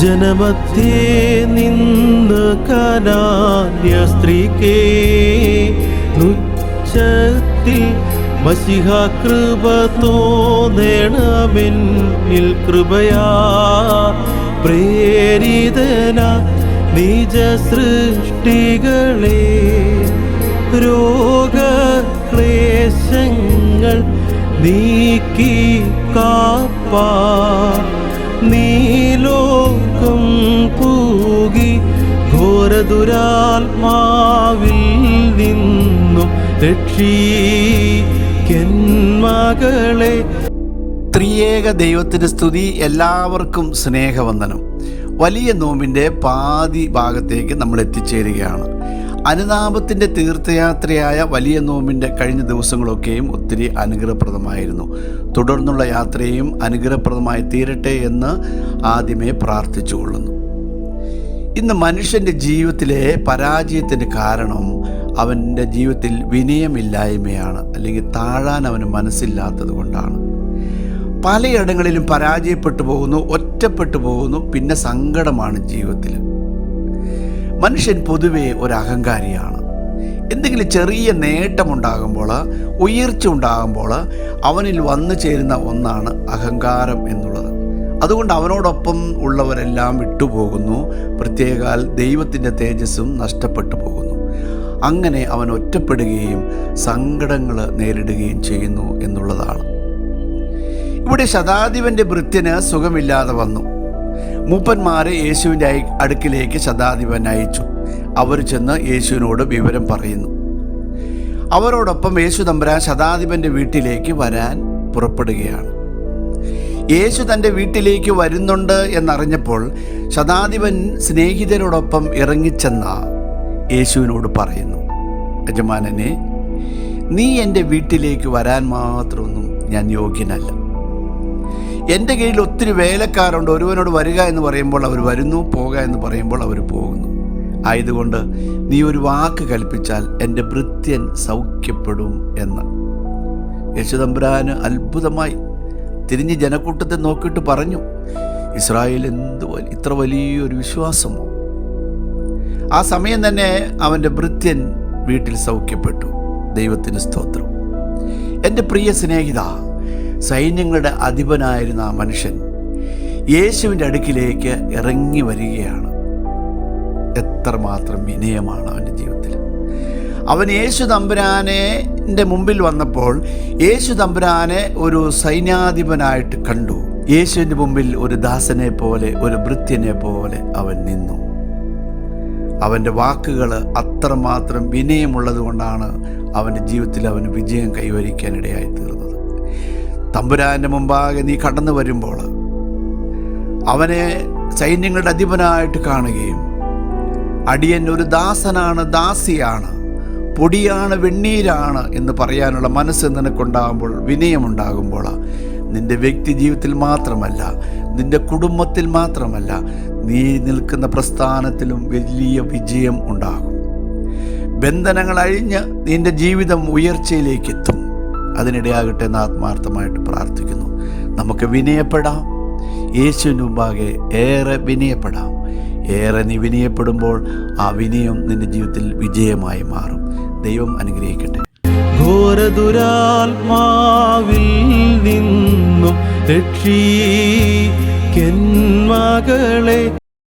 ജനമധ്യേ നിന്ന് കനാന്യ സ്ത്രീക്കേ മസിഹ കൃപ തോന്നേണമെന്നിൽ കൃപയാ. പ്രേരിതന നിജ സൃഷ്ടികളെ രോഗക്ലേശങ്ങൾ നീക്കി കാപ്പാ. നീലോകം ഘോരദുരാത്മാവിൽ നിന്നും രക്ഷീക്കന്മകളെ ത്രിയേക ദൈവത്തിന്റെ സ്തുതി എല്ലാവർക്കും സ്നേഹവന്ദനം. വലിയ നോമ്പിന്റെ പാതി ഭാഗത്തേക്ക് നമ്മൾ എത്തിച്ചേരുകയാണ്. അനുതാപത്തിന്റെ തീർത്ഥയാത്രയായ വലിയ നോമ്പിന്റെ കഴിഞ്ഞ ദിവസങ്ങളൊക്കെയും ഒത്തിരി അനുഗ്രഹപ്രദമായിരുന്നു. തുടർന്നുള്ള യാത്രയും അനുഗ്രഹപ്രദമായി തീരട്ടെ എന്ന് ആദ്യമേ പ്രാർത്ഥിച്ചുകൊള്ളുന്നു. ഇന്ന് മനുഷ്യന്റെ ജീവിതത്തിലെ പരാജയത്തിന്റെ കാരണം അവന്റെ ജീവിതത്തിൽ വിനയമില്ലായ്മയാണ് അല്ലെങ്കിൽ താഴാൻ അവന് മനസ്സില്ലാത്തത് കൊണ്ടാണ്. പലയിടങ്ങളിലും പരാജയപ്പെട്ടു പോകുന്നു ഒറ്റപ്പെട്ടു പോകുന്നു പിന്നെ സങ്കടമാണ് ജീവിതത്തിൽ മനുഷ്യൻ പൊതുവെ ഒരു അഹങ്കാരിയാണ്. എന്തെങ്കിലും ചെറിയ നേട്ടമുണ്ടാകുമ്പോൾ ഉയർച്ച ഉണ്ടാകുമ്പോൾ അവനിൽ വന്നു ചേരുന്ന ഒന്നാണ് അഹങ്കാരം എന്നുള്ളത് അതുകൊണ്ട് അവനോടൊപ്പം ഉള്ളവരെല്ലാം വിട്ടുപോകുന്നു. പ്രത്യേകാൽ ദൈവത്തിന്റെ തേജസ്സും നഷ്ടപ്പെട്ടു പോകുന്നു. അങ്ങനെ അവൻ ഒറ്റപ്പെടുകയും സങ്കടങ്ങൾ നേരിടുകയും ചെയ്യുന്നു എന്നുള്ളതാണ്. ഇവിടെ ശതാധിപന്റെ ഭൃത്യന് സുഖമില്ലാതെ വന്നു. മൂപ്പന്മാരെ യേശുവിന്റെ അടുക്കിലേക്ക് ശതാധിപൻ അയച്ചു. അവർ ചെന്ന് യേശുവിനോട് വിവരം പറയുന്നു. അവരോടൊപ്പം യേശു തമ്പുരാൻ ശതാധിപന്റെ വീട്ടിലേക്ക് വരാൻ പുറപ്പെടുകയാണ്. യേശു തന്റെ വീട്ടിലേക്ക് വരുന്നുണ്ട് എന്നറിഞ്ഞപ്പോൾ ശതാധിപൻ സ്നേഹിതരോടൊപ്പം ഇറങ്ങിച്ചെന്ന യേശുവിനോട് പറയുന്നു യജമാനനെ നീ എന്റെ വീട്ടിലേക്ക് വരാൻ മാത്രമൊന്നും ഞാൻ യോഗ്യനല്ല. എന്റെ കീഴിൽ ഒത്തിരി വേലക്കാരുണ്ട്. ഒരുവനോട് വരിക എന്ന് പറയുമ്പോൾ അവർ വരുന്നു പോക എന്ന് പറയുമ്പോൾ അവർ പോകുന്നു. ആയതുകൊണ്ട് നീ ഒരു വാക്ക് കൽപ്പിച്ചാൽ എന്റെ ഭൃത്യൻ സൗഖ്യപ്പെടും എന്ന്. യേശുദമ്പുരാന് അത്ഭുതമായി തിരിഞ്ഞ് ജനക്കൂട്ടത്തെ നോക്കിയിട്ട് പറഞ്ഞു ഇസ്രായേൽ എന്ത് ഇത്ര വലിയൊരു വിശ്വാസമോ? ആ സമയം തന്നെ അവന്റെ ഭൃത്യൻ വീട്ടിൽ സൗഖ്യപ്പെട്ടു. ദൈവത്തിന് സ്തോത്രം. എന്റെ പ്രിയ സ്നേഹിത സൈന്യങ്ങളുടെ അധിപനായിരുന്ന ആ മനുഷ്യൻ യേശുവിന്റെ അടുക്കിലേക്ക് ഇറങ്ങി വരികയാണ്. എത്രമാത്രം വിനയമാണ് അവന്റെ ജീവിതത്തിൽ. അവൻ യേശു തമ്പുരാനെ മുമ്പിൽ വന്നപ്പോൾ യേശു തമ്പുരാനെ ഒരു സൈന്യാധിപനായിട്ട് കണ്ടു. യേശുവിന്റെ മുമ്പിൽ ഒരു ദാസനെ പോലെ ഒരു ഭൃത്യനെ പോലെ അവൻ നിന്നു. അവന്റെ വാക്കുകൾ അത്രമാത്രം വിനയമുള്ളത് കൊണ്ടാണ് അവന്റെ ജീവിതത്തിൽ അവന് വിജയം കൈവരിക്കാനിടയായി തീർന്നത്. തമ്പുരാന്റെ മുമ്പാകെ നീ കടന്നു വരുമ്പോൾ അവനെ സൈന്യങ്ങളുടെ അധിപനായിട്ട് കാണുകയും അടിയൻ ഒരു ദാസനാണ് ദാസിയാണ്. പൊടിയാണ് വെണ്ണീരാണ് എന്ന് പറയാനുള്ള മനസ്സ് നിനക്കുണ്ടാകുമ്പോൾ വിനയമുണ്ടാകുമ്പോൾ നിന്റെ വ്യക്തി ജീവിതത്തിൽ മാത്രമല്ല നിന്റെ കുടുംബത്തിൽ മാത്രമല്ല നീ നിൽക്കുന്ന പ്രസ്ഥാനത്തിലും വലിയ വിജയം ഉണ്ടാകും. ബന്ധനങ്ങൾ അഴിഞ്ഞ് നിന്റെ ജീവിതം ഉയർച്ചയിലേക്ക് എത്തും അതിനിടയാകട്ടെ എന്ന് ആത്മാർത്ഥമായിട്ട് പ്രാർത്ഥിക്കുന്നു. നമുക്ക് വിനയപ്പെടാം. യേശുവിന് മുമ്പാകെ ഏറെ വിനയപ്പെടാം. ഏറെ നീ വിനയപ്പെടുമ്പോൾ ആ വിനയം നിന്റെ ജീവിതത്തിൽ വിജയമായി മാറും. ദൈവം അനുഗ്രഹിക്കട്ടെ. ഘോരദുരാത്മാവിൽ നിന്നും രക്ഷീക്കന്മകളെ